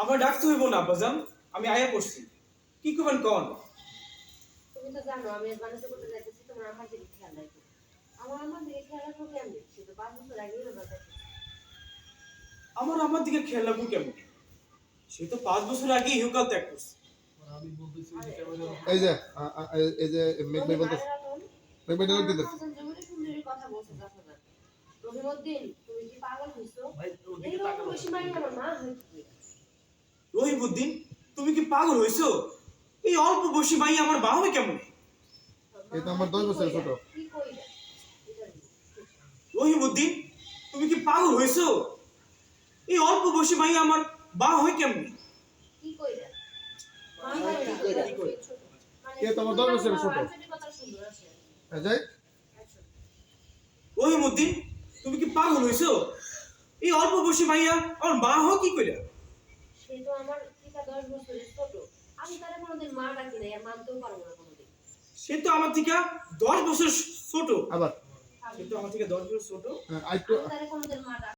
আমার ডাকতে হইব না আব্বাজান। আমি আয়া পড়ছি কি করবেন কন? তুমি তো জানো আমি করতে যাইতেছি তোমার আমার দিকে খেয়াল রাখো। আমার আমার দিকে খেয়াল রাখো কেমন? দেখছি তো পাঁচ বছর আগেই আমার আমার দিকে খেয়াল রাখব কেমন? সে তো পাঁচ বছর আগে ইহকাল ত্যাগ করছে। আমি বলতেছি এই যে এই- যে মেঘ বলতেছে। মেঘ কথা বলছো রহিমউদ্দিন তুমি কি পাগল হইছো? ভাই ওদিকে বেশি আমার রহিমউদ্দিন তুমি কি পাগল হইছো এই অল্প বয়সী মাই আমার মা হবে কেমন? তো আমার দশ বছরের ছোট। কি তুমি কি পাগল হইছো এই অল্প বয়সী মাই আমার বা হয় কেমন? কইরা কইরা? কইরা আছে এই তুমি কি পাগল হইছো এই অল্প বয়সী মাইয়া আমার মা হয় কি করে সে তো আমার পিতা দশ বছরের ছোট। আমি তাহলে কোনোদিন মা ডাকি নাই আর মানতেও পারব না কোনোদিন। সে তো আমার থেকে দশ বছর ছোট। আবার। সে তো আমার থেকে দশ বছর ছোট। আমি তারা কোনোদিন মা ডাক